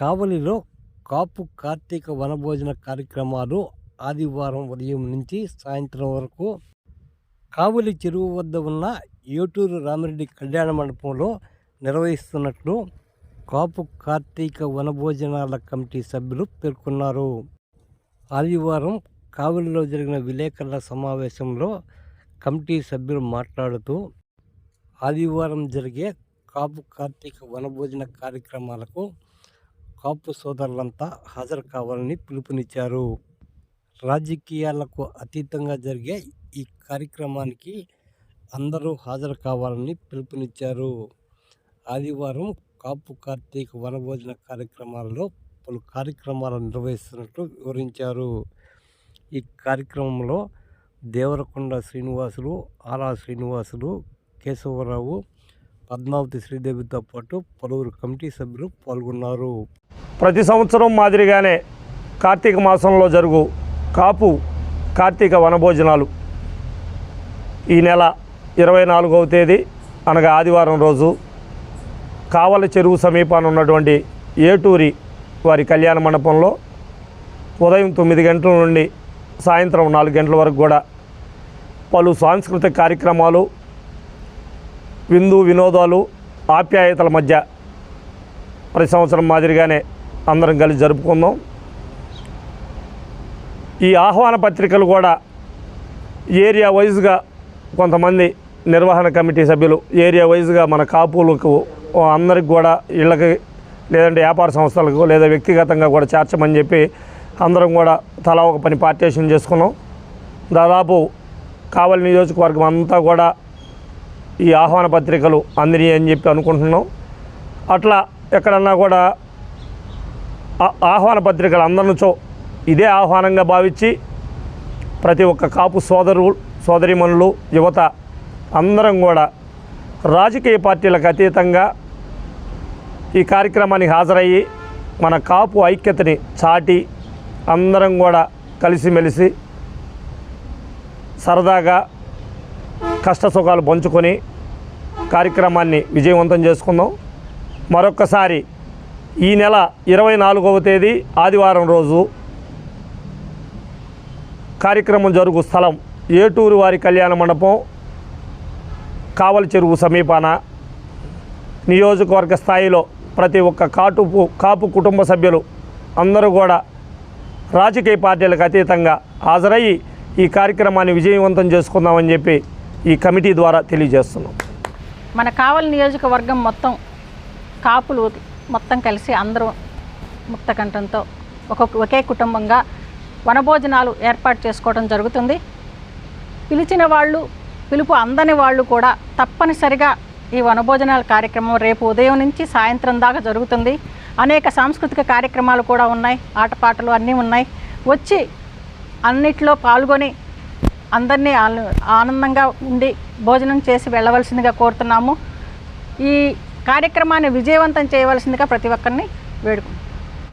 కావలిలో కాపు కార్తీక వనభోజన కార్యక్రమాలు ఆదివారం ఉదయం నుంచి సాయంత్రం వరకు. కావలి చెరువు వద్ద ఉన్న ఏటూరు రామిరెడ్డి కళ్యాణ మండపంలో నిర్వహిస్తున్నట్లు కాపు కార్తీక వనభోజనాల కమిటీ సభ్యులు పేర్కొన్నారు. ఆదివారం కావలిలో జరిగిన విలేకరుల సమావేశంలో కమిటీ సభ్యులు మాట్లాడుతూ ఆదివారం జరిగే కాపు కార్తీక వనభోజన కార్యక్రమాలకు కాపు సోదరులంతా హాజరు కావాలని పిలుపునిచ్చారు. రాజకీయాలకు అతీతంగా జరిగే ఈ కార్యక్రమానికి అందరూ హాజరు కావాలని పిలుపునిచ్చారు. ఆదివారం కాపు కార్తీక వనభోజన కార్యక్రమాల్లో పలు కార్యక్రమాలు నిర్వహిస్తున్నట్లు వివరించారు. ఈ కార్యక్రమంలో దేవరకొండ శ్రీనివాసులు ఆరా శ్రీనివాసులు కేశవరావు పద్మావతి శ్రీదేవితో పాటు పలువురు కమిటీ సభ్యులు పాల్గొన్నారు. ప్రతి సంవత్సరం మాదిరిగానే కార్తీక మాసంలో జరుగు కాపు కార్తీక వనభోజనాలు. ఈ నెల ఇరవై నాలుగవ తేదీ అనగా ఆదివారం రోజు కావల చెరువు సమీపాన ఉన్నటువంటి ఏటూరి వారి కళ్యాణ మండపంలో ఉదయం తొమ్మిది గంటల నుండి సాయంత్రం నాలుగు గంటల వరకు కూడా పలు సాంస్కృతిక కార్యక్రమాలు విందు వినోదాలు ఆప్యాయతల మధ్య ప్రతి సంవత్సరం మాదిరిగానే అందరం కలిసి జరుపుకుందాం. ఈ ఆహ్వాన పత్రికలు కూడా ఏరియా వైజ్గా కొంతమంది నిర్వహణ కమిటీ సభ్యులు ఏరియా వైజ్గా మన కాపులకు అందరికి కూడా ఇళ్ళకి లేదంటే వ్యాపార సంస్థలకు లేదా వ్యక్తిగతంగా కూడా చేర్చమని చెప్పి అందరం కూడా తలా ఒక పని పార్టేషన్ చేసుకున్నాం. దాదాపు కావలి నియోజకవర్గం అంతా కూడా ఈ ఆహ్వాన పత్రికలు అందినాయి అని చెప్పి అనుకుంటున్నాం. అట్లా ఎక్కడన్నా కూడా ఆహ్వాన పత్రికలు అందరినుచో ఇదే ఆహ్వానంగా భావించి ప్రతి ఒక్క కాపు సోదరు సోదరిమణులు యువత అందరం కూడా రాజకీయ పార్టీలకు అతీతంగా ఈ కార్యక్రమానికి హాజరయ్యి మన కాపు ఐక్యతని చాటి అందరం కూడా కలిసిమెలిసి సరదాగా కష్ట సుఖాలు పంచుకొని కార్యక్రమాన్ని విజయవంతం చేసుకుందాం. మరొక్కసారి ఈ నెల ఇరవై నాలుగవ తేదీ ఆదివారం రోజు కార్యక్రమం జరుగు స్థలం ఏటూరు వారి కళ్యాణ మండపం కావల చెరువు సమీపాన నియోజకవర్గ స్థాయిలో ప్రతి ఒక్క కాటుపు కాపు కుటుంబ సభ్యులు అందరూ కూడా రాజకీయ పార్టీలకు అతీతంగా హాజరయ్యి ఈ కార్యక్రమాన్ని విజయవంతం చేసుకుందామని చెప్పి ఈ కమిటీ ద్వారా తెలియజేస్తున్నాం. మన కావలి నియోజకవర్గం మొత్తం కాపులు మొత్తం కలిసి అందరూ ముక్తకంఠంతో ఒక్కొక్క ఒకే కుటుంబంగా వనభోజనాలు ఏర్పాటు చేసుకోవడం జరుగుతుంది. పిలిచిన వాళ్ళు పిలుపు అందని వాళ్ళు కూడా తప్పనిసరిగా ఈ వనభోజనాల కార్యక్రమం రేపు ఉదయం నుంచి సాయంత్రం దాకా జరుగుతుంది. అనేక సాంస్కృతిక కార్యక్రమాలు కూడా ఉన్నాయి ఆటపాటలు అన్నీ ఉన్నాయి. వచ్చి అన్నిట్లో పాల్గొని అందరినీ ఆనందంగా ఉండి భోజనం చేసి వెళ్ళవలసిందిగా కోరుతున్నాము. ఈ కార్యక్రమాన్ని విజయవంతం చేయవలసిందిగా ప్రతి ఒక్కరిని వేడుకుంటున్నాం